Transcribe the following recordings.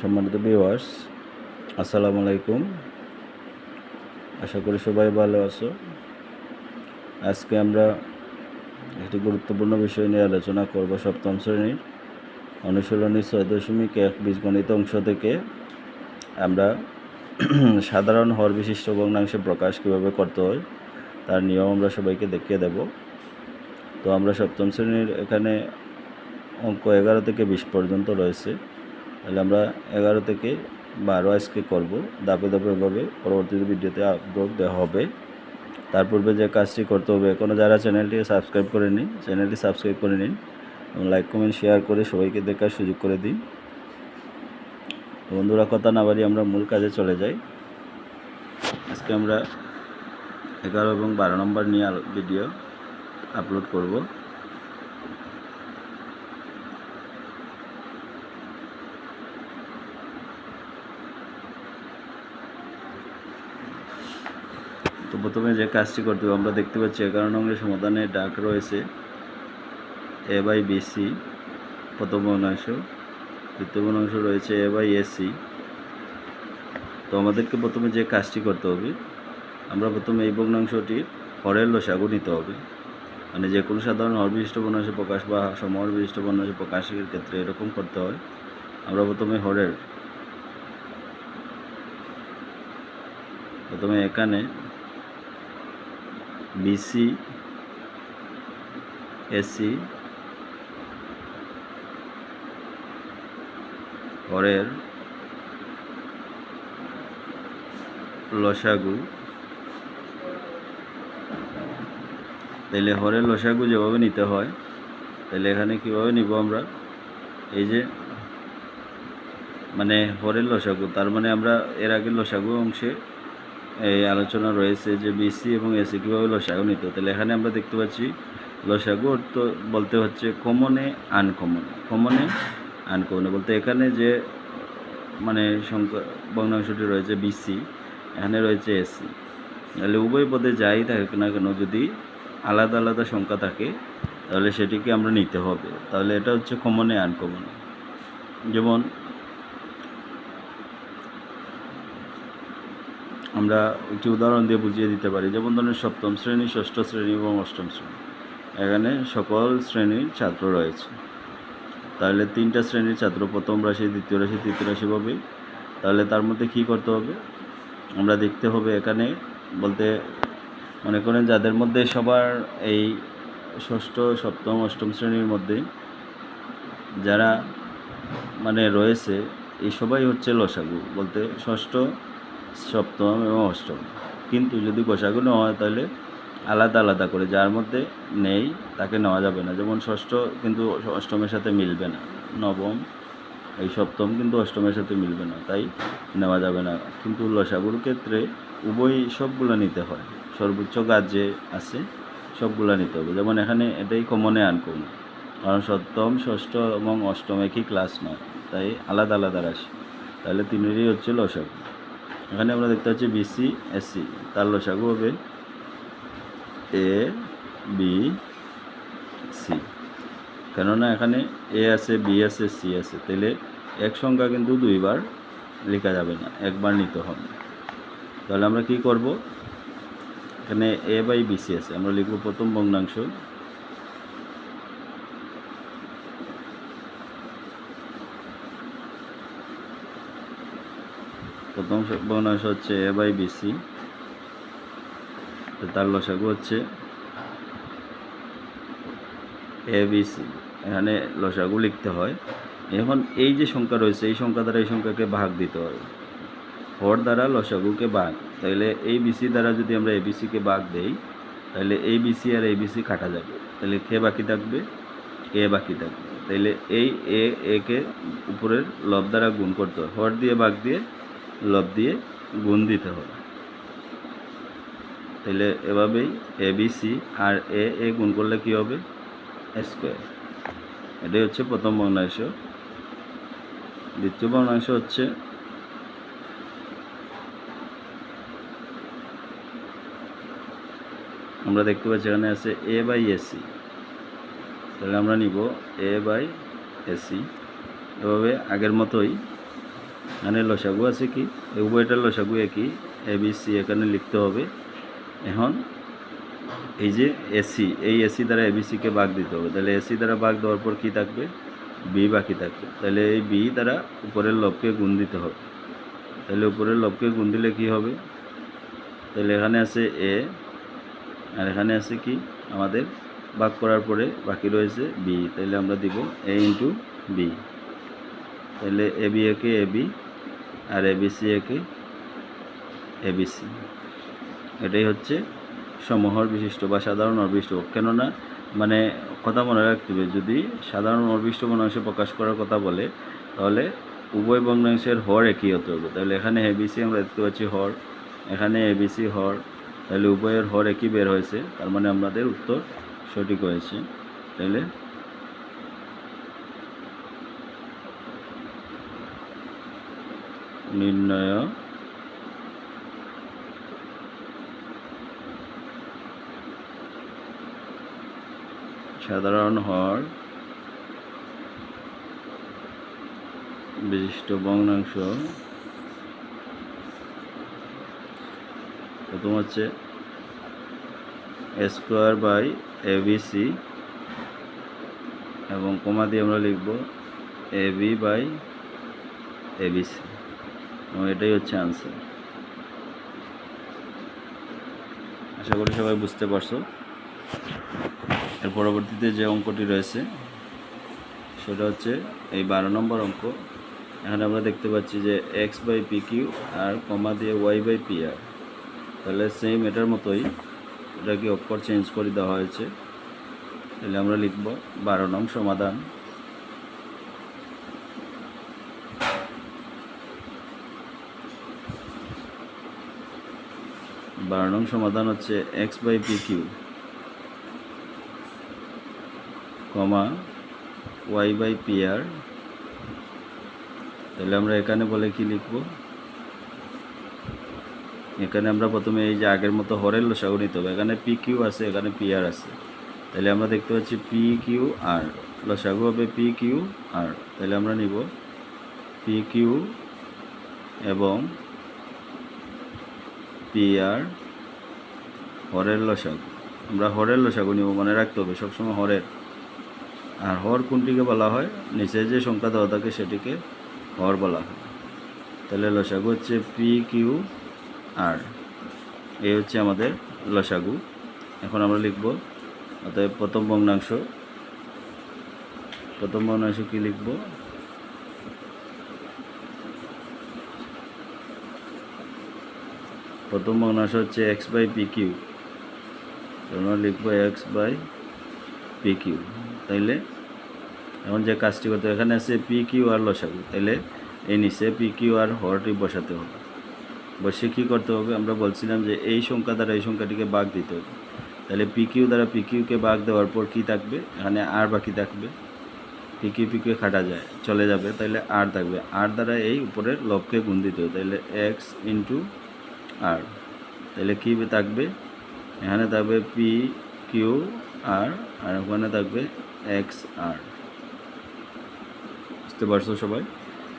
সম্মানিত ভিউয়ার্স আসসালামু আলাইকুম। আশা করি সবাই ভালো আছো। আজকে আমরা একটি গুরুত্বপূর্ণ বিষয় নিয়ে আলোচনা করব সপ্তম শ্রেণির অনুশীলনী ছয় দশমিক এক বীজগণিত অংশ থেকে। আমরা সাধারণ হর বিশিষ্ট ভগ্নাংশে প্রকাশ কীভাবে করতে হয়, তার নিয়ম আমরা সবাইকে দেখিয়ে দেব। তো আমরা সপ্তম শ্রেণির এখানে অঙ্ক এগারো থেকে বিশ পর্যন্ত রয়েছে। তাহলে আমরা এগারো থেকে বারো আজকে করব। ধাপে ধাপে এভাবে পরবর্তী ভিডিওতে আপলোড দেওয়া হবে। তার পূর্বে যে কাজটি করতে হবে এখনও যারা চ্যানেলটি সাবস্ক্রাইব করেনি চ্যানেলটি সাবস্ক্রাইব করে নিন এবং লাইক কমেন্ট শেয়ার করে সবাইকে দেখার সুযোগ করে দিন। বন্ধুরা, কথা না বাড়ি আমরা মূল কাজে চলে যাই। আজকে আমরা এগারো এবং বারো নম্বর নিয়ে ভিডিও আপলোড করব। তো প্রথমে যে কাজটি করতে হবে, আমরা দেখতে পাচ্ছি এগারো নম্বরের সমাধানে ডাক রয়েছে এ বাই বিসি প্রথম অংশ, দ্বিতীয় অংশ রয়েছে এ বাই এসি তো আমাদেরকে প্রথমে যে কাজটি করতে হবে, আমরা প্রথমে এই ভগ্নাংশটির হরের লসাগু নিতে হবে। মানে যে কোনো সাধারণ হর বিশিষ্ট বর্ণাংশ প্রকাশ বা সমহর বিশিষ্ট বর্ণাংশ প্রকাশের ক্ষেত্রে এরকম করতে হয়। আমরা প্রথমে হরের, প্রথমে এখানে বিসি এসি হরের লসাগু তাহলে হরের লসাগু যেভাবে নিতে হয় তাহলে এখানে কীভাবে নিব আমরা? এই যে মানে হরের লসাগু তার মানে আমরা এর আগে লসাগু অংশে এই আলোচনা রয়েছে যে বিসি এবং এসি কীভাবে লসাগু নিতে। তাহলে এখানে আমরা দেখতে পাচ্ছি, লসাগু অর্থ বলতে হচ্ছে কমনে আনকমনে কমনে আনকমনে বলতে এখানে যে মানে সংখ্যা ভগ্নাংশটি রয়েছে বিসি এখানে রয়েছে এসি তাহলে উভয় পদে যাই থাকে না কেন, যদি আলাদা আলাদা সংখ্যা থাকে, তাহলে সেটিকে আমরা নিতে হবে। তাহলে এটা হচ্ছে কমনে আনকমনে যেমন আমরা একটি উদাহরণ দিয়ে বুঝিয়ে দিতে পারি। যেমন ধরেন, সপ্তম শ্রেণি, ষষ্ঠ শ্রেণি এবং অষ্টম শ্রেণি। এখানে সকল শ্রেণির ছাত্র রয়েছে। তাহলে তিনটা শ্রেণির ছাত্র, প্রথম রাশি, দ্বিতীয় রাশি, তৃতীয় রাশি পাবে তাহলে তার মধ্যে কী করতে হবে? আমরা দেখতে হবে এখানে বলতে মনে করেন যাদের মধ্যে সবার এই ষষ্ঠ, সপ্তম, অষ্টম শ্রেণির মধ্যে যারা মানে রয়েছে, এই সবাই হচ্ছে লসাগু। বলতে ষষ্ঠ সপ্তম এবং অষ্টম। কিন্তু যদি গোসাগু নেওয়া হয় তাহলে আলাদা আলাদা করে, যার মধ্যে নেই তাকে নেওয়া যাবে না। যেমন ষষ্ঠ কিন্তু অষ্টমের সাথে মিলবে না, নবম এই সপ্তম কিন্তু অষ্টমের সাথে মিলবে না, তাই নেওয়া যাবে না। কিন্তু লসাগুর ক্ষেত্রে উভয় সবগুলো নিতে হয়, সর্বোচ্চ গাছ যে আছে সবগুলো নিতে হবে। যেমন এখানে এটাই কমনে আনকমন। কারণ সপ্তম, ষষ্ঠ এবং অষ্টম একই ক্লাস নয়, তাই আলাদা আলাদা রাশি। তাহলে তিনেরই হচ্ছে লসাগু। এখানে আমরা দেখতে পাচ্ছি বিসি এসসি তার লসাগু হবে এ বি সি কেননা এখানে এ আছে বি আছে সি আছে। তাহলে এক সংখ্যা কিন্তু দুইবার লেখা যাবে না, একবার নিতে হবে। তাহলে আমরা কি করব? এখানে এ বাই বিসি আছে। আমরা লিখব প্রথম ভগ্নাংশ। প্রথম ভগ্নাংশ হচ্ছে এ বাই বিসি তার লসাগু হচ্ছে এ বিসি এখানে লসাগু লিখতে হয়। এখন এই যে সংখ্যা রয়েছে, এই সংখ্যা দ্বারা এই সংখ্যাকে ভাগ দিতে হবে। হর দ্বারা লসাগুকে ভাগ। তাহলে এই বিসি দ্বারা যদি আমরা এ বিসিকে ভাগ দেই তাহলে এই বিসি আর এই বিসি কাটা যাবে। তাহলে কে বাকি থাকবে? এ বাকি থাকবে। তাহলে এই এ একে উপরের লব দ্বারা গুণ করতে হয় হর দিয়ে ভাগ দিয়ে লব দিয়ে গুণ দিতে হবে। তাহলে এভাবেই এ বি সি আর এ এ গুণ করলে কী হবে? স্কোয়ার এটাই হচ্ছে প্রথম ভগ্নাংশ দ্বিতীয় ভগ্নাংশ হচ্ছে আমরা দেখতে পাচ্ছি এখানে আছে এ বাই এসি তাহলে আমরা নিব এ বাই এসি এভাবে আগের মতোই এখানে লসাগু আছে কি? উভয়টার লসাগু একই। এ বি সি এখানে লিখতে হবে। এখন, এই যে এসি এই এসি দ্বারা এ এবিসিকে ভাগ দিতে হবে। তাহলে এসি দ্বারা ভাগ দেওয়ার পর কী থাকবে? বি বাকি থাকবে। তাহলে এই বি দ্বারা উপরের লবকে গুণ দিতে হবে। তাহলে উপরের লবকে গুণ দিলে কী হবে? তাহলে এখানে আছে এ আর এখানে আছে কি? আমাদের ভাগ করার পরে বাকি রয়েছে বি তাহলে আমরা দিব এ ইন্টু বি তাহলে এ বি একে এ বি আর এ বি সি একে এ বি সি এটাই হচ্ছে সমহর বিশিষ্ট বা সাধারণ অবিষ্ট কেননা মানে কথা মনে রাখতে হবে, যদি সাধারণ অবিষ্ট ভগ্নাংশে প্রকাশ করার কথা বলে, তাহলে উভয় ভগ্নাংশের হর একই হতে হবে। তাহলে এখানে এবিসি আমরা দেখতে পাচ্ছি হর, এখানে এবিসি হর, তাহলে উভয়ের হর একই বের হয়েছে, তার মানে আমাদের উত্তর সঠিক হয়েছে। তাহলে নির্ণয়। সাধারণ হর বিশিষ্ট ভগ্নাংশ। প্রথম হচ্ছে স্কোয়ার বাই এবিসি এবং কমা দিয়ে আমরা লিখব এবি বাই এবিসি এবং এটাই হচ্ছে আনসার আশা করি সবাই বুঝতে পারছ। এর পরবর্তীতে যে অঙ্কটি রয়েছে, সেটা হচ্ছে এই বারো নম্বর অঙ্ক। এখানে আমরা দেখতে পাচ্ছি যে X by P Q R comma দিয়ে ওয়াই বাই পি আর তাহলে সেম এটার মতোই এটাকে অক্ষর চেঞ্জ করে দেওয়া হয়েছে। তাহলে আমরা লিখব বারো নং সমাধান। বারো নং সমাধান হচ্ছে X by P Q comma Y by P R তাহলে আমরা এখানে বলে কি লিখব? এখানে আমরা প্রথমে এই যে আগের মতো হরের লসাগু নিতে হবে। এখানে পি কিউ আছে, এখানে পি আর আছে। তাহলে আমরা দেখতে পাচ্ছি পি কিউ আর লসাগু হবে পি কিউ আর তাহলে আমরা নিব পি কিউ এবং পি আর হরের লসাগু। আমরা হরের লসাগু নিব, মনে রাখতে হবে, সবসময় হরের। আর হর কোনটিকে বলা হয়? নিচে যে সংখ্যা দেওয়া থাকে সেটিকে হর বলা হয়। তাহলে লসাগু হচ্ছে পি, কিউ, আর। এই হচ্ছে আমাদের লসাগু। এখন আমরা লিখব, অতএব প্রথম ভগ্নাংশ। প্রথম ভগ্নাংশ কী লিখব? প্রথম ভগ্নাংশ হচ্ছে এক্স বাই পি কিউ আমরা লিখব এক্স বাই পি কিউ তাইলে এখন যে কাজটি করতে এখানে আছে পি কিউ আর লসাগু। তাইলে এই নিচে পি কিউ আর হরটি বসাতে হবে। বসে কী করতে হবে? আমরা বলছিলাম যে এই সংখ্যা দ্বারা এই সংখ্যাটিকে বাঘ দিতে হবে। তাহলে পি কিউ দ্বারা পি কিউকে বাঘ দেওয়ার পর কী থাকবে? এখানে আর বাকি থাকবে। পি কিউ পি কিউ কাটা যায়, চলে যাবে। তাহলে আর থাকবে। আর দ্বারা এই উপরের লবকে গুণ দিতে হবে। তাহলে এক্স ইন্টু আর তাহলে কী থাকবে? এখানে থাকবে পি কিউ আর আর ওখানে থাকবে এক্স আর বুঝতে পারছ সবাই?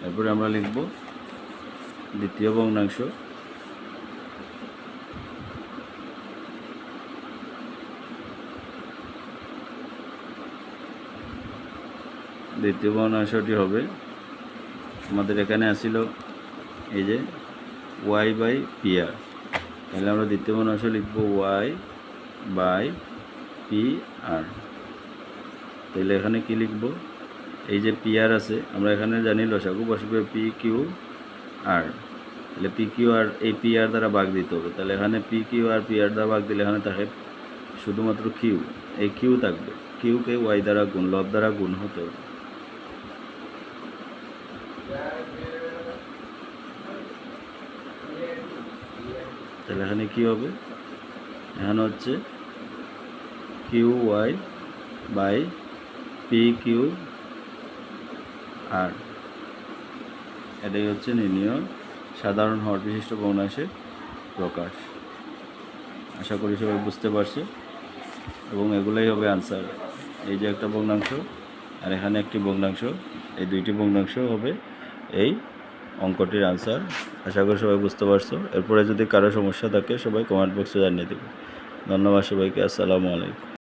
তারপরে আমরা লিখব দ্বিতীয় ভগ্নাংশ। দ্বিতীয় ভগ্নাংশটি হবে, আমাদের এখানে আসিল, এই যে ওয়াই বাই পি আর তাহলে আমরা দ্বিতীয় ভগ্নাংশ লিখব ওয়াই বাই পি আর তাহলে এখানে কি লিখব? এই যে পি আর আছে, আমরা এখানে জানি লসাগু বসবে পি কিউ আর তাহলে পি কিউ আর এই পি আর দ্বারা ভাগ দিতে হবে। তাহলে এখানে পি কিউ আর পি আর দ্বারা ভাগ দিলে এখানে থাকে শুধুমাত্র কিউ এই কিউ থাকবে। কিউকে ওয়াই দ্বারা গুণ, লব দ্বারা গুণ হতে হবে। তাহলে এখানে কি হবে? এখানে হচ্ছে Q Y by P Q R. এটাই হচ্ছে নির্ণয়। সাধারণ হর বিশিষ্ট ভগ্নাংশের প্রকাশ। আশা করি সবাই বুঝতে পারছে। এবং এগুলোই হবে আনসার এই যে একটা ভগ্নাংশ আর এখানে একটি ভগ্নাংশ। এই দুইটি ভগ্নাংশ হবে এই অঙ্কটির আনসার আশা করি সবাই বুঝতে পারছ। এরপরে যদি কারও সমস্যা থাকে, সবাই কমেন্ট বক্সে জানিয়ে দেবে। ধন্যবাদ সবাইকে। আসসালামু আলাইকুম।